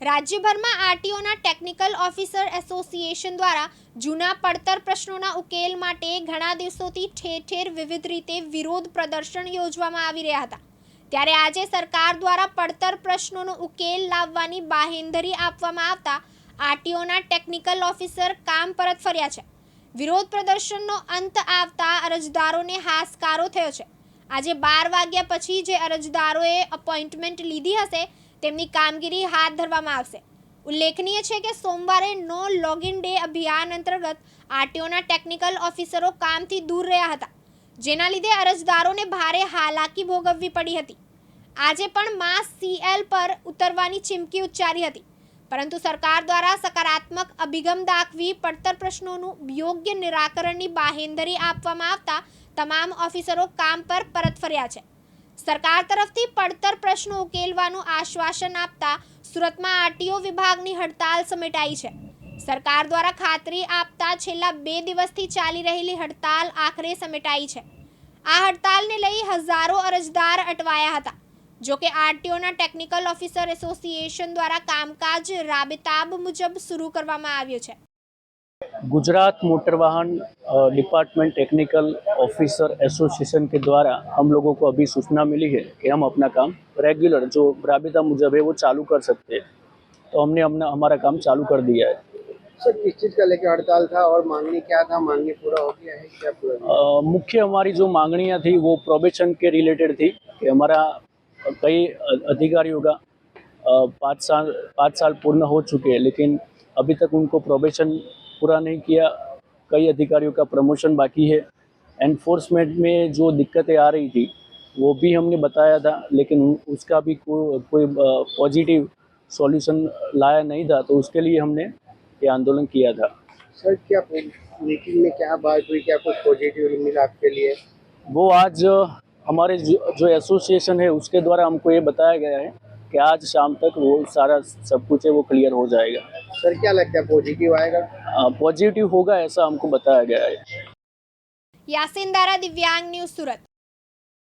રાજ્યભરમાં આરટીઓના technical officer association દ્વારા જૂના પડતર પ્રશ્નોના ઉકેલ માટે ઘણા દિવસોથી ઠેર ઠેર વિવિધ રીતે વિરોધ પ્રદર્શન યોજવામાં આવી રહ્યા હતા. ત્યારે આજે સરકાર દ્વારા પડતર પ્રશ્નોનો ઉકેલ લાવવાની બાહેંધરી આપવામાં આવતા આરટીઓના ટેકનિકલ ઓફિસર કામ પરત ફર્યા છે. વિરોધ પ્રદર્શનનો અંત આવતા અરજદારોને હાશકારો થયો છે. આજે બાર વાગ્યા પછી જે અરજદારોએ અપોઇન્ટમેન્ટ લીધી હશે તેમની કામગીરી હાથ ધરવામાં આવશે. ઉલ્લેખનીય છે કે સોમવારે નો લોગિન ડે અભિયાન અંતર્ગત આરટીઓના ટેકનિકલ ઓફિસરો કામથી દૂર રહ્યા હતા, જેના લીધે અરજદારોને ભારે હાલાકી ભોગવવી પડી હતી. આજે પણ માસ સીએલ પર ઉતરવાની ચીમકી ઉચ્ચારી હતી, પરંતુ સરકાર દ્વારા સકારાત્મક અભિગમ દાખવી પડતર પ્રશ્નોનું યોગ્ય નિરાકરણની બાહેંધરી આપવામાં આવતા તમામ ઓફિસરો કામ પર પરત ફર્યા છે. સરકાર તરફથી પડતર પ્રશ્નો ઉકેલવાનું આશ્વાસન આપતા સુરતમાં આરટીઓ વિભાગની હડતાલ સમેટાઈ છે. સરકાર દ્વારા ખાતરી આપતા છેલ્લા બે દિવસથી ચાલી રહેલી હડતાલ આખરે સમેટાઈ છે. આ હડતાલને લઈ હજારો અરજદાર અટવાયા હતા. જો કે આરટીઓના ટેકનિકલ ઓફિસર એસોસિએશન દ્વારા કામકાજ રાબેતાબ મુજબ શરૂ કરવામાં આવ્યું છે. गुजरात मोटर वाहन डिपार्टमेंट टेक्निकल ऑफिसर एसोसिएशन के द्वारा हम लोगों को अभी सूचना मिली है कि हम अपना काम रेगुलर जो राबिता मुजब है वो चालू कर सकते हैं। तो हमने अपना हमारा काम चालू कर दिया है। सर किस चीज़ का लेके हड़ताल था और मांगनी क्या था? मांगनी पूरा हो गया है क्या पूरा? मुख्य हमारी जो मांगनियाँ थी वो प्रोबेशन के रिलेटेड थी कि हमारा कई अधिकारियों का पाँच साल पाँच साल पूर्ण हो चुके हैं लेकिन अभी तक उनको प्रोबेशन पूरा नहीं किया। कई अधिकारियों का प्रमोशन बाकी है। एनफोर्समेंट में जो दिक्कतें आ रही थी वो भी हमने बताया था लेकिन उसका भी को, कोई पॉजिटिव सॉल्यूशन लाया नहीं था तो उसके लिए हमने ये आंदोलन किया था। सर क्या मीटिंग में क्या बात हुई? क्या कुछ पॉजिटिव मिला आपके लिए? वो आज हमारे जो जो एसोसिएशन है उसके द्वारा हमको ये बताया गया है कि आज शाम तक वो सारा सब कुछ है वो क्लियर हो जाएगा। सर क्या लगता है पॉजिटिव आएगा? पॉजिटिव होगा ऐसा हमको बताया गया है यासिन दारा दिव्यांग न्यूज सूरत